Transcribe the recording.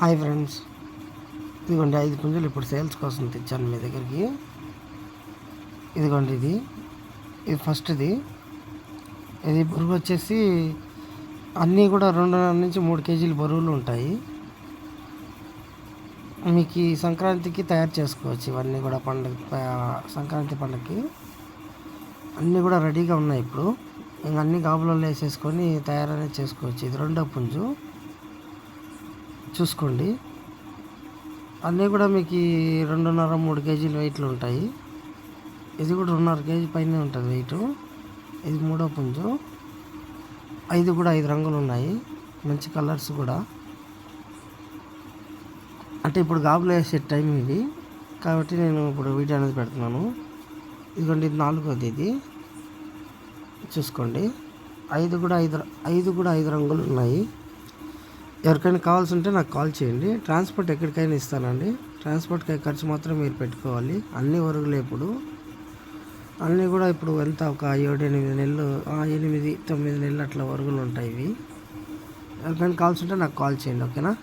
Hi friends. ఇదిగోండి ఐదు పుంజులు ఇప్పుడు సేల్స్ కోసం తెచ్చాను మీ దగ్గరికి. ఇదిగోండి ఇది. ఇది ఫస్ట్ది. ఇది బరువు వచ్చేసి అన్నీ కూడా రెండున్నర నుంచి మూడు కేజీలు బరువులు ఉంటాయి. మీకు ఈ సంక్రాంతికి తయారు చేసుకోవచ్చు. ఇవన్నీ కూడా పండుగ సంక్రాంతి పండుగకి. అన్నీ కూడా రెడీగా ఉన్నాయి ఇప్పుడు. ఇంక అన్ని గాబులలో వేసేసుకొని తయారనే చేసుకోవచ్చు. ఇది రెండో పుంజు. చూసుకోండి. అన్నీ కూడా మీకు రెండున్నర మూడు కేజీలు వెయిట్లు ఉంటాయి. ఇది కూడా రెండున్నర కేజీ పైన ఉంటుంది వెయిట్. ఇది మూడో పుంజు. ఐదు కూడా ఐదు రంగులు ఉన్నాయి. మంచి కలర్స్ కూడా. అంటే ఇప్పుడు గాబులో వేసే టైం ఇది. కాబట్టి నేను ఇప్పుడు వీడియో అనేది పెడుతున్నాను. ఇదిగోండి ఇది నాలుగోది ఇది. చూసుకోండి. ఐదు కూడా ఐదు ఐదు కూడా ఐదు రంగులు ఉన్నాయి. ఎవరికైనా కావాల్సి ఉంటే నాకు కాల్ చేయండి. ట్రాన్స్పోర్ట్ ఎక్కడికైనా ఇస్తానండి. ట్రాన్స్పోర్ట్ ఖర్చు మాత్రం మీరు పెట్టుకోవాలి. అన్ని వరుగులు ఇప్పుడు. అన్నీ కూడా ఇప్పుడు ఎంత? ఒక ఏడు ఎనిమిది నెలలు ఎనిమిది తొమ్మిది నెలలు అట్లా వరుగులు ఉంటాయి ఇవి. ఎవరికైనా కావాల్సి ఉంటే నాకు కాల్ చేయండి ఓకేనా?